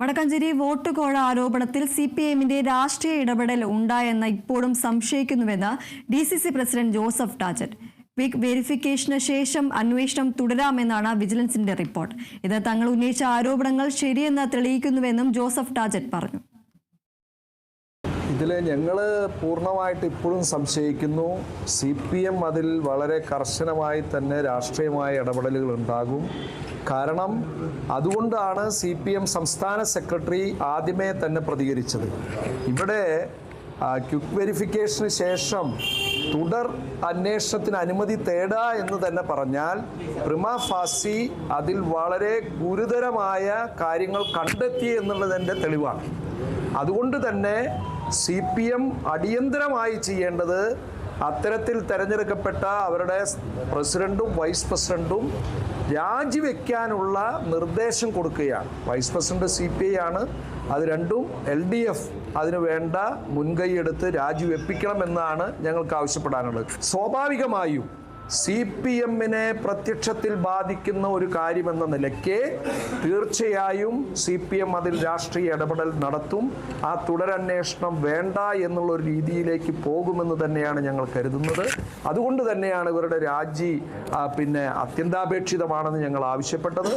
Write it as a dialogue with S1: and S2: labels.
S1: Vadakkanchery vote കോഴ ആരോപണത്തിൽ C P എമ്മിന്റെ രാഷ്ട്രീയ ഇടപെടൽ ഉണ്ടായെന്ന് ഇപ്പോഴും സംശയിക്കുന്നുവെന്ന് D C C president Joseph Tajet quick വെരിഫിക്കേഷന് ശേഷം അന്വേഷണം തുടരാമെന്നാണ് വിജിലൻസിന്റെ റിപ്പോർട്ട്. ഇത് തങ്ങൾ ഉന്നയിച്ച ആരോപണങ്ങൾ ശരിയെന്ന് തെളിയിക്കുന്നുവെന്നും ജോസഫ് ടാജറ്റ് പറഞ്ഞു.
S2: ഇതിൽ ഞങ്ങൾ പൂർണമായിട്ട് ഇപ്പോഴും സംശയിക്കുന്നു. സി പി എം അതിൽ വളരെ കർശനമായി തന്നെ രാഷ്ട്രീയമായ ഇടപെടലുകൾ ഉണ്ടാകും. കാരണം അതുകൊണ്ടാണ് സി പി എം സംസ്ഥാന സെക്രട്ടറി ആദ്യമേ തന്നെ പ്രതികരിച്ചത്. ഇവിടെ ക്വിക്ക് വെരിഫിക്കേഷന് ശേഷം തുടർ അന്വേഷണത്തിന് അനുമതി തേടാ എന്ന് തന്നെ പറഞ്ഞാൽ പ്രിമ ഫാസി അതിൽ വളരെ ഗുരുതരമായ കാര്യങ്ങൾ കണ്ടെത്തി എന്നുള്ളതിന്റെ തെളിവാണ്. അതുകൊണ്ട് തന്നെ സി പി എം അടിയന്തരമായി ചെയ്യേണ്ടത് അത്തരത്തിൽ തെരഞ്ഞെടുക്കപ്പെട്ട അവരുടെ പ്രസിഡന്റും വൈസ് പ്രസിഡന്റും രാജിവെക്കാനുള്ള നിർദ്ദേശം കൊടുക്കുകയാണ്. Vice president C P I ആണ്. അത് രണ്ടും എൽ ഡി എഫ് അതിന് വേണ്ട മുൻകൈയെടുത്ത് രാജിവെപ്പിക്കണമെന്നാണ് ഞങ്ങൾക്ക് ആവശ്യപ്പെടാനുള്ളത്. സ്വാഭാവികമായും സി പി എമ്മിനെ പ്രത്യക്ഷത്തിൽ ബാധിക്കുന്ന ഒരു കാര്യമെന്ന നിലയ്ക്ക് തീർച്ചയായും സി പി എം അതിൽ രാഷ്ട്രീയ ഇടപെടൽ നടത്തും. ആ തുടരന്വേഷണം വേണ്ട എന്നുള്ള ഒരു രീതിയിലേക്ക് പോകുമെന്ന് തന്നെയാണ് ഞങ്ങൾ കരുതുന്നത്. അതുകൊണ്ട് തന്നെയാണ് ഇവരുടെ രാജി പിന്നെ അത്യന്താപേക്ഷിതമാണെന്ന് ഞങ്ങൾ ആവശ്യപ്പെട്ടത്.